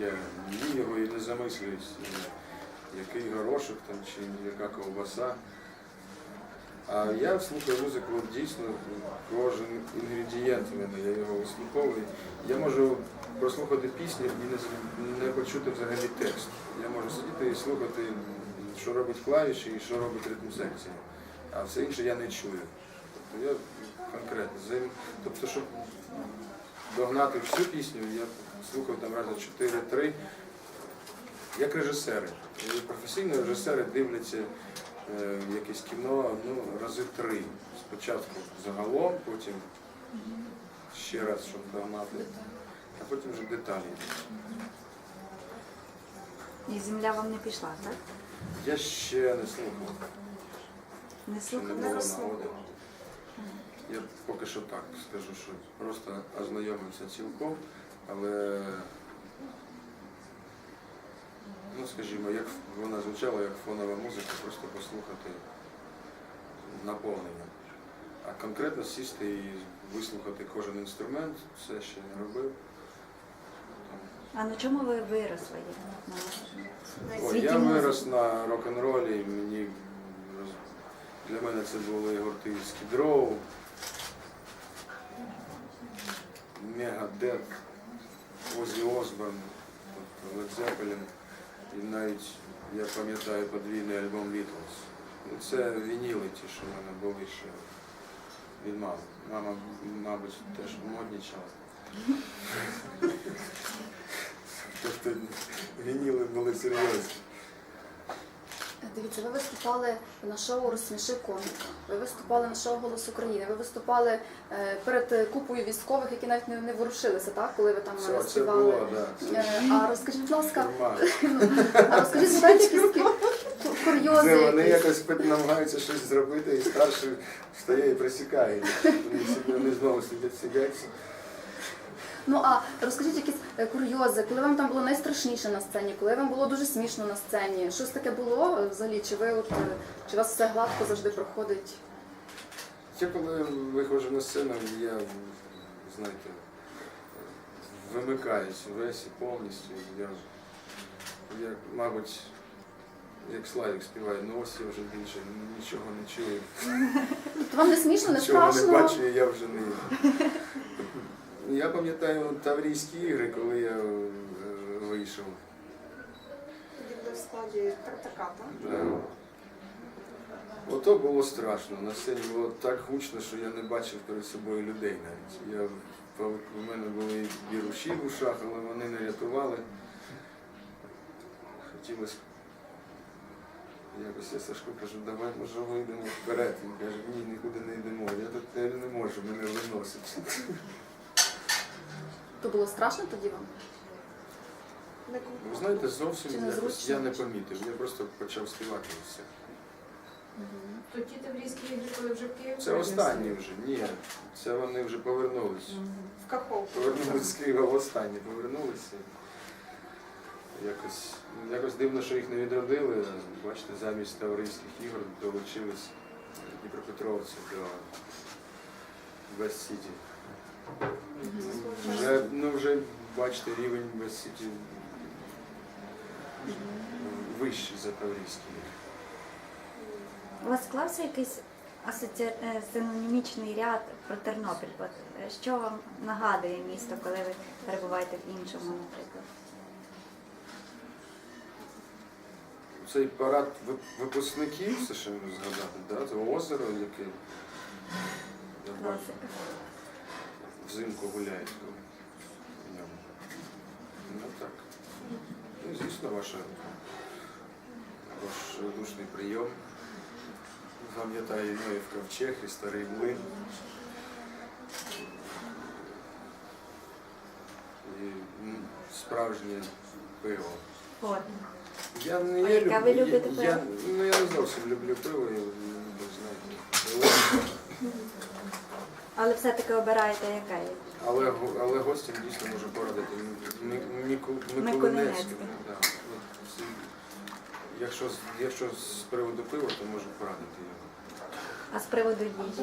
я їм його і не замислююсь, е, який горошок там чи яка ковбаса. А я слухаю музику дійсно кожен інгредієнт в мене, я його вислуховую. Я можу прослухати пісню і не, почути взагалі текст. Я можу сидіти і слухати, що робить клавіші і що робить ритм секція. А все інше я не чую. Тобто я конкретно Тобто, щоб догнати всю пісню, я слухав там рази 4-3, як режисери. І Професійні режисери дивляться е, якесь кіно ну, рази три. Спочатку загалом, потім ще раз, щоб догнати, а потім вже деталі. І земля вам не пішла, так? Я ще не слухав, Не ще не було нагоди. Я поки що так скажу, що просто ознайомився цілком, але ну скажімо, як вона звучала як фонова музика, просто послухати наповнення. А конкретно сісти і вислухати кожен інструмент, це ще не робив. А на чому ви виросли? На? О, я вирос на рок-н-ролі, мені для мене це були гурти Skid Megadeth, Озі Осборн, тобто Led Zeppelin, і навіть я пам'ятаю подвійний альбом Beatles. Ну, Це вініли ті, що в мене були ще від мами. Мама, мабуть, теж моднічала. Тобто вініли були серйозні. Дивіться, ви виступали на шоу Розсміши коміка. Ви виступали на шоу Голос України. Ви виступали е, перед купою військових, які навіть не, не ворушилися, так, коли ви там е, Це, співали. було, да. Е, А розкажіть, будь ласка, нормально. а розкажіть, згадайте якісь курйози. Це вони якісь? якось пит- намагаються щось зробити, і старший встає і присікає. Вони, собі- вони знову сидять, сидять. Ну а розкажіть якісь е, курйози, коли вам там було найстрашніше на сцені, коли вам було дуже смішно на сцені. Щось таке було е, взагалі? Чи ви от е, чи у вас все гладко завжди проходить? Я коли виходжу на сцену, я, знаєте, вимикаюсь весь і повністю. Я, я мабуть, як Славік співає, ну ось я вже більше нічого не чую. Тобто вам не смішно, не Нічого не бачу, я вже не. Я пам'ятаю Таврійські ігри, коли я е, вийшов. Тоді в складі Тартака, так? Да. Ото було страшно. На сцені було так гучно, що я не бачив перед собою людей навіть. Я, у мене були віруші в ушах, але вони не рятували. Хотілося. Якось я Сашку кажу, давай може вийдемо вперед. Він каже, ні, нікуди не йдемо. Я тут не можу, мене виносить. То було страшно тоді вам? Ви знаєте, зовсім Чи якось незручно? я не помітив. Я просто почав співати і все. То ті таврійські ігри, коли вже в Київ Це останні вже. Ні, це вони вже повернулись. В Каховку. Повернулись з Києва в останні, повернулися. Якось, якось дивно, що їх не відродили. Бачите, замість Таврійських ігор долучились Дніпропетровці до Вест Сіті. Вже, ну вже бачите, рівень Вест Сіті вищий за Таврійські ігри. У вас склався якийсь асоці... е, синонімічний ряд про Тернопіль? От, е, що вам нагадує місто, коли ви перебуваєте в іншому, наприклад? Цей парад випускників, це ще згадати, да? це озеро, яке бачу, взимку гуляють в ньому. Ну так. Ну, і, звісно, ваша, ваш душний прийом. Пам'ятаю Ноїв ковчег і старий млин. І м, справжнє пиво. От. Я не А я яке люб- ви любите я, я, пиво? ну, я не зовсім люблю пиво, я Але все-таки обираєте яке є? але, але гостям дійсно можу порадити М- М- Міку- Миколинецьке. Миколинецьке. Да. Якщо, якщо з приводу пива, то можу порадити його. А з приводу їжі?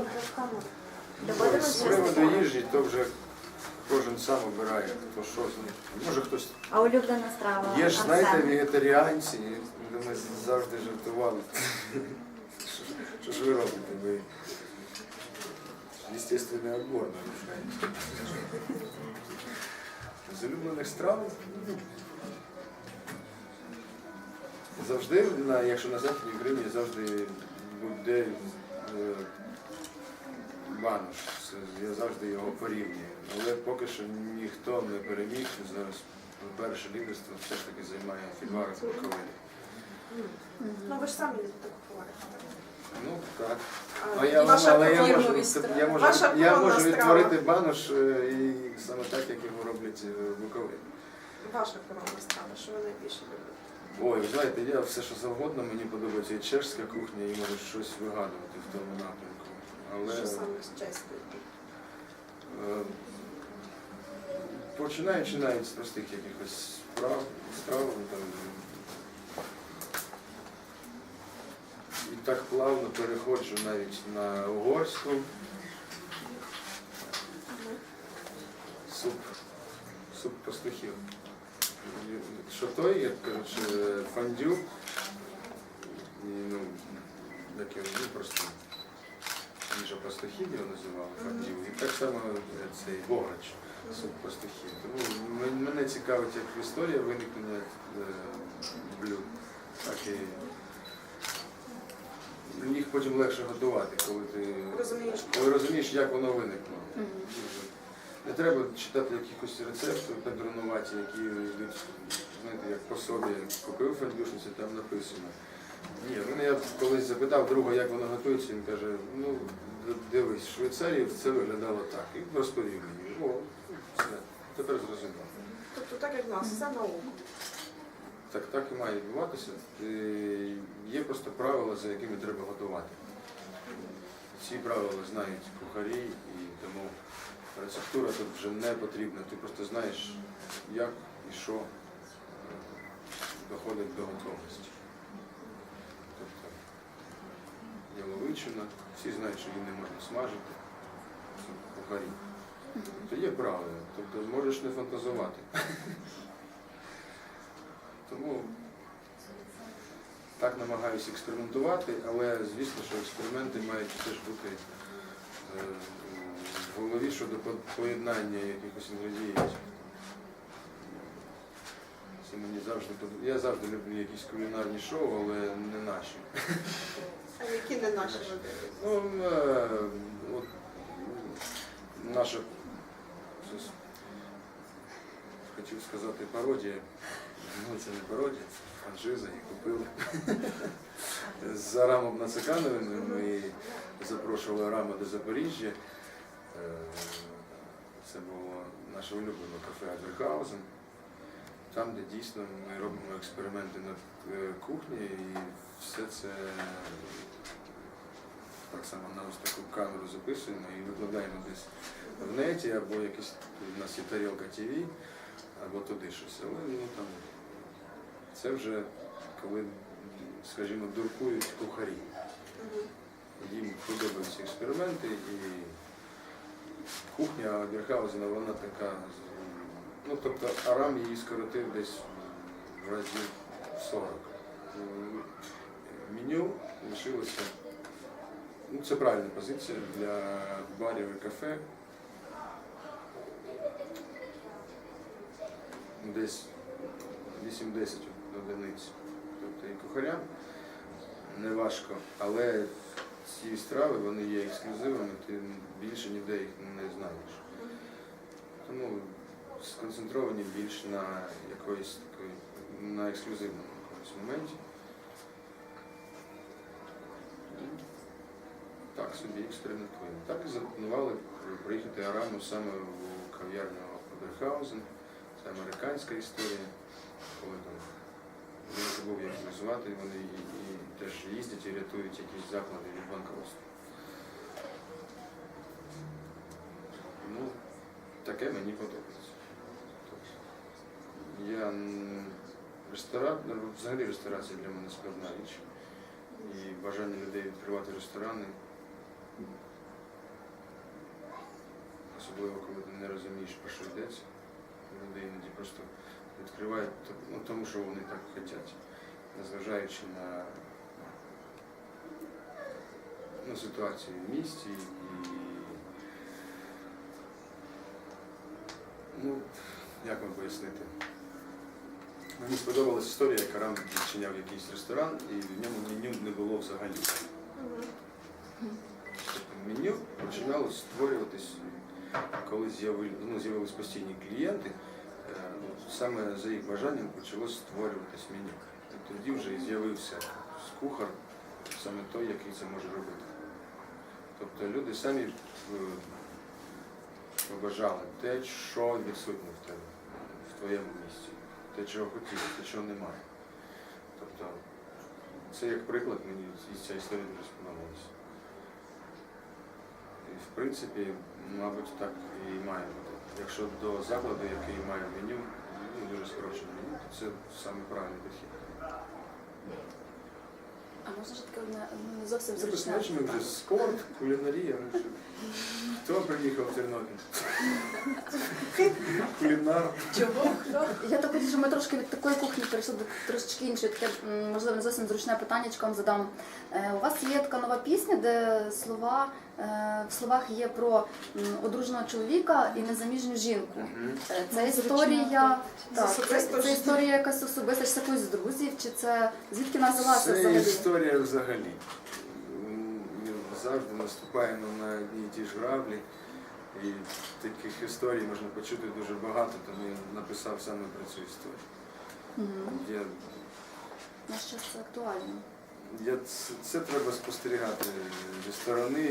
Ой, З приводу їжі, то вже кожен сам обирає, хто що з них. Може хтось. А улюблена страва? Є ж, знаєте, вегетаріанці, ми завжди жартували. Що ж ви робите? Ви естественний отбор нарушаєте. З страв завжди, якщо на Західній Україні, завжди буде е, банош. Я завжди його порівнюю. Але поки що ніхто не переміг. Зараз перше лідерство все ж таки займає фільварок Буковини. Ну ви ж самі їздите купувати. Ну так. А, А я, ваша але я можу, я можу, Ваша я коронна можу страва. відтворити банош е, і саме так, як його роблять е, в Буковині. Ваша коронна страва, що ви найбільше любите? Ой, ви знаєте, я все, що завгодно, мені подобається і чешська кухня, і можу щось вигадувати в тому напрямку. Але Що саме з чеською? е, починаючи навіть з простих якихось справ, страв, ну, там, так плавно переходжу навіть на угорську. Суп, суп пастухів. Що той, як кажуть, е, фондю, і, ну, як ну, просто їжа пастухів його називали фондю. І так само е, цей богач, суп пастухів. Тому мене цікавить як історія виникнення е, блюд, так і їх потім легше готувати, коли ти Розумієш, коли розумієш, як воно виникло. Мгм. Не треба читати якихось рецептів педронуваті, які йдуть, знаєте, як по собі купив фандюшниці, там написано. Ні, мене я колись запитав друга, як воно готується, він каже, ну дивись, в Швейцарії це виглядало так. І розповів мені. О, все, тепер зрозуміло. Тобто так як в нас, все наука. Так так і має відбуватися. Е, Є просто правила, за якими треба готувати. Ці правила знають кухарі, і тому рецептура тут вже не потрібна. Ти просто знаєш, як і що е, доходить до готовності. Тобто яловичина, всі знають, що її не можна смажити. Це кухарі. Тобто є правила, тобто можеш не фантазувати. Тому так намагаюся експериментувати, але звісно, що експерименти мають теж бути е, в голові щодо поєднання якихось інгредієнтів. Це мені завжди Я завжди люблю якісь кулінарні шоу, але не наші. А які не наші? Ну, е, от, наша, хотів сказати, пародія. Це не це франшиза, і купили. З Арамом Нацикановим ми запрошували Арама до Запоріжжя. Е, Це було наше улюблене кафе Адверхаузен. Там, де дійсно ми робимо експерименти над е, кухнею і все це так само на ось таку камеру записуємо і викладаємо десь в неті, або якийсь у нас є тарілка ТВ, або туди щось. Але ну там це вже коли, скажімо, дуркують кухарі. Їм подобаються експерименти і кухня Герхаузена, вона така, ну тобто Арам її скоротив десь в разів 40. Меню лишилося. Ну, це правильна позиція для барів і кафе. Десь 8-10 одиниць. Тобто і кухарям не важко, але ці страви вони є ексклюзивами, ти більше ніде їх не знаєш. Тому сконцентровані більш на якоїсь такої, на ексклюзивному якомусь моменті. Так собі експериментуємо. Так і запланували приїхати Араму саме у кав'ярню Оберхаузен. Це американська історія, коли там я забув, як звати, вони і, і теж їздять і рятують якісь заклади від банкротства. Ну, таке мені подобається. Тобто, Я ресторан, ну, взагалі ресторація для мене складна річ. І бажання людей відкривати ресторани. особливо коли ти не розумієш, про що йдеться. Люди іноді просто відкривають, ну, тому що вони так хочуть, незважаючи на ну, ситуацію в місті і ну, як вам пояснити? Мені сподобалась історія, яка рано відчиняв якийсь ресторан, і в ньому меню не було взагалі. Тобто меню починало створюватись, коли з'яви- ну, постійні клієнти, ну, саме за їх бажанням почало створюватись меню. І тоді вже і з'явився кухар, саме той, який це може робити. Тобто люди самі е, побажали те, що відсутнє в тебе, в твоєму місці, те, чого хотіли, те, чого немає. Тобто, це як приклад, мені ця історія дуже сподобалася. І в принципі, мабуть, так і має бути. Якщо до закладу, який має меню, ну, дуже скорочене меню, то це саме правильний підхід. А можна ж таке одне ну, не зовсім Це зручне? безпечно вже спорт, кулінарія. ну, що. Хто приїхав в Тернопіль? Кулінар. Чого? Хто? Я так хочу, що ми трошки від такої кухні перейшли до трошечки іншої. Таке, м, можливо, не зовсім зручне питання вам задам. Е, У вас є така нова пісня, де слова в словах є про одруженого чоловіка і незаміжню жінку. Е, Це історія, так, це, це історія якась особиста, чи це когось з друзів, чи це звідки вона взялася Це взагалі? історія взагалі. Ми завжди наступаємо на одні і ті ж граблі. І таких історій можна почути дуже багато, тому я написав саме про цю історію. Мгм. Я, На що це актуально? я, це, це треба спостерігати зі сторони.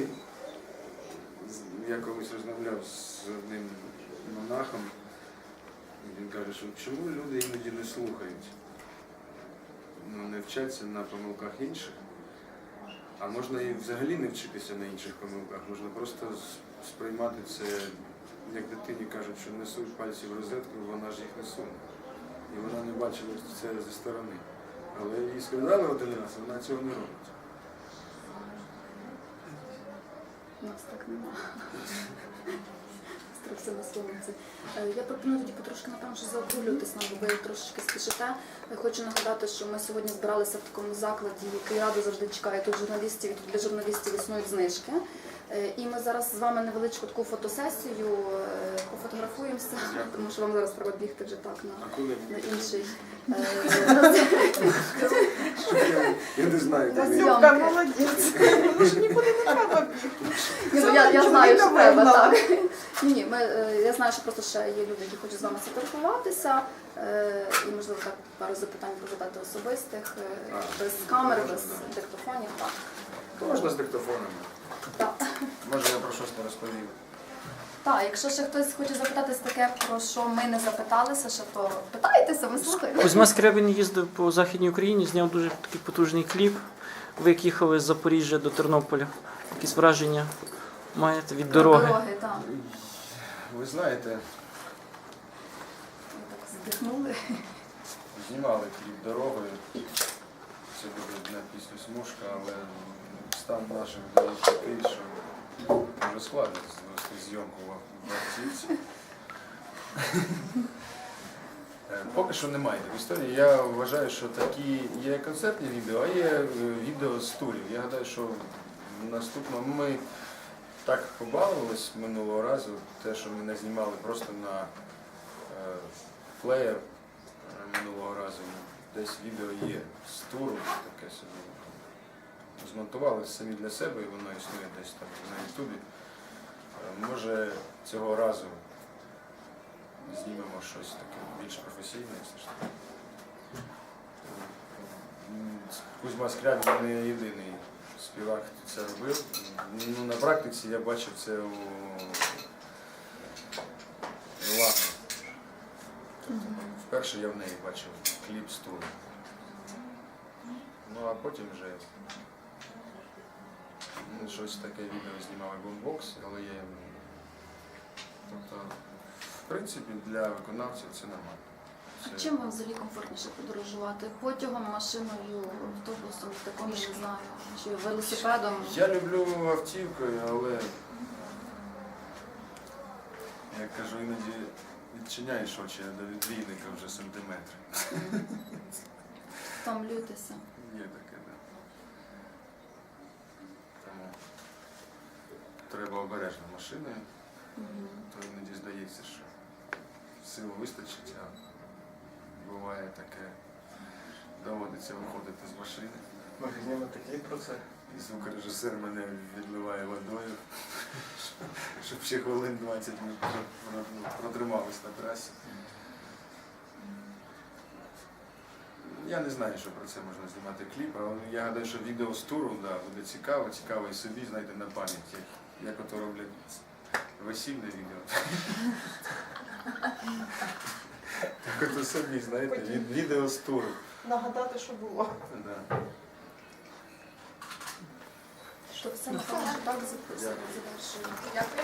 Я колись розмовляв з одним монахом, він каже, що чому люди іноді не слухають, ну, не вчаться на помилках інших. А можна і взагалі не вчитися на інших помилках, можна просто сприймати це, як дитині кажуть, що несуть пальці в розетку, вона ж їх не суне. І вона не бачила це зі сторони. Але їй сказали один раз, вона цього не робить. У нас так нема. Строкся на словниці. Е, Я пропоную тоді потрошки, напевно, що заокруглюватись нам, бо ви трошечки спішите. Хочу нагадати, що ми сьогодні збиралися в такому закладі, який радо завжди чекає тут журналістів, і тут для журналістів існують знижки. Е, І ми зараз з вами невеличку таку фотосесію е, пофотографуємося, тому що вам зараз треба бігти вже так на, на інший. я, я не знаю, Васюка, молодець. Ну ж нікуди не треба бігти. Ні, ну, я, я знаю, що треба, так. Ні, ні, ми, е, я знаю, що просто ще є люди, які хочуть з вами сфотографуватися, е, і, можливо, так пару запитань позадати особистих, е, без камери, можна, без диктофонів. Так. Можна з диктофонами. Так. Може я про щось не розповів. Так, якщо ще хтось хоче запитатись таке, про що ми не запиталися, ще то питайтеся, ми слухаємо. Кузьма Скрябін їздив по Західній Україні, зняв дуже такий потужний кліп. Ви як їхали з Запоріжжя до Тернополя. Якісь враження маєте від дороги? Дороги, так. Ви знаєте, Ми так здихнули. знімали кліп дорогою. Це буде одна пісня смужка, але стан наших доріг такий, що складно звести зйомку в в. Е, Поки що немає такої історії. Я вважаю, що такі є концертні відео, а є е, відео з турів. Я гадаю, що наступного ми так побалувались минулого разу, те, що ми не знімали просто на е, плеєр минулого разу. Десь відео є з туру, таке собі. Змонтували самі для себе і воно існує десь там на Ютубі. Може цього разу знімемо щось таке більш професійне, все ж таки. Кузьма Скрябін не єдиний співак, хто це робив. Ну, на практиці я бачив це у Лаги. Вперше я в неї бачив кліп з туру. Ну а потім вже щось таке відео знімав бомбокс, але я м, тобто, в принципі, для виконавців це нормально. А чим вам взагалі комфортніше подорожувати? Потягом, машиною, автобусом, таком, я не знаю, чи велосипедом? Я люблю автівкою, але як кажу, іноді відчиняєш очі, до відвійника вже сантиметри. Втомлюєтеся. Є таке, да. Тому треба обережно машиною, то іноді здається, що сил вистачить, а буває таке, доводиться виходити з машини. Магазин такий про це. І звукорежисер мене відливає водою, щоб ще хвилин 20 ми про- про- протримались на трасі. Я не знаю, що про це можна знімати кліп, але я гадаю, що відео з туру да, буде цікаво, цікаво і собі, знаєте, на пам'ять, як, як ото роблять весільне відео. Так ото собі, знаєте, від- відео з туру. Нагадати, що було. Да. То все, напевно, що так завершуємо. Дякую.